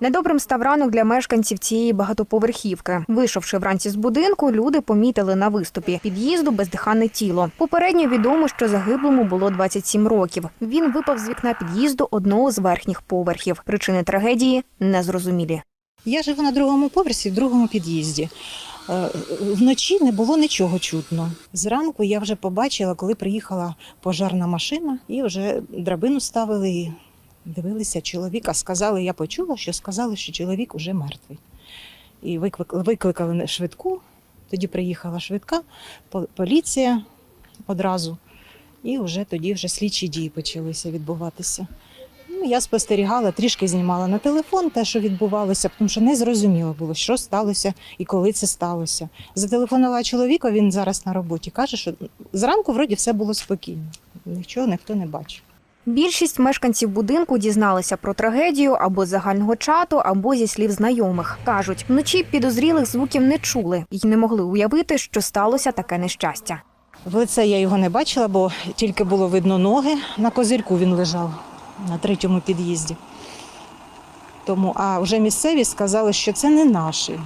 Недобрим став ранок для мешканців цієї багатоповерхівки. Вийшовши вранці з будинку, люди помітили на виступі під'їзду бездиханне тіло. Попередньо відомо, що загиблому було 27 років. Він випав з вікна під'їзду одного з верхніх поверхів. Причини трагедії незрозумілі. Я живу на другому поверсі, в другому під'їзді. Е, Вночі не було нічого чутно. Зранку я вже побачила, коли приїхала пожарна машина, і вже драбину ставили дивилися чоловіка. Сказали, я почула, що сказали, що чоловік уже мертвий. І викликали швидку. Тоді приїхала швидка, поліція одразу. І вже тоді вже слідчі дії почалися відбуватися. Ну, я спостерігала, трішки знімала на телефон те, що відбувалося, тому що не зрозуміло було, що сталося і коли це сталося. Зателефонувала чоловіка, він зараз на роботі. Каже, що зранку вроді все було спокійно. Нічого ніхто не бачив. Більшість мешканців будинку дізналися про трагедію або з загального чату, або зі слів знайомих. кажуть, вночі підозрілих звуків не чули і не могли уявити, що сталося таке нещастя. В лице я його не бачила, бо тільки було видно ноги. На козирку він лежав на третьому під'їзді. Тому, а вже місцеві сказали, що це не наші.